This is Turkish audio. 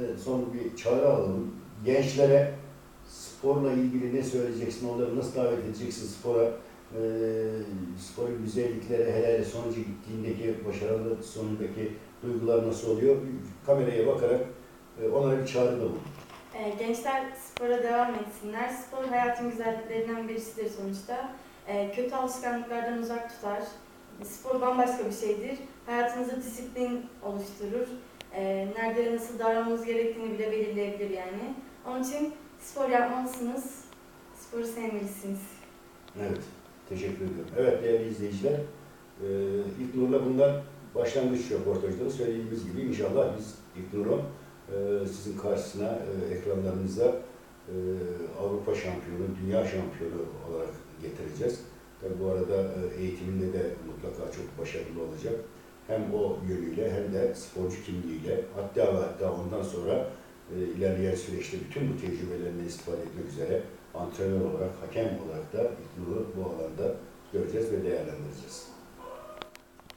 e, son bir çağrı alalım. Gençlere sporla ilgili ne söyleyeceksin, onları nasıl davet edeceksin spora? E, sporun güzellikleri, hele sonucu gittiğindeki, başarılı sonundaki duygular nasıl oluyor? Kameraya bakarak e, onlara bir çağrıda bulun. Ee, gençler spora devam etsinler. Spor hayatın güzelliklerinden birisidir sonuçta. Ee, kötü alışkanlıklardan uzak tutar. Spor bambaşka bir şeydir. Hayatınızda disiplin oluşturur. Ee, nerede nasıl davranmanız gerektiğini bile belirleyebilir yani. Onun için spor yapmalısınız. Sporu sevmelisiniz. Evet, teşekkür ediyorum. Evet değerli izleyiciler, e, İlknur'la bundan başlangıç röportajları söylediğimiz gibi inşallah biz İlknur'u e, sizin karşısına, e, ekranlarınıza e, Avrupa şampiyonu, dünya şampiyonu olarak getireceğiz. Tabii bu arada e, eğitiminde de mutlaka çok başarılı olacak. Hem o yönüyle hem de sporcu kimliğiyle hatta ve hatta ondan sonra e, ilerleyen süreçte bütün bu tecrübelerinden istifade etmek üzere antrenör olarak, hakem olarak da İlknur'u bu alanda göreceğiz ve değerlendireceğiz.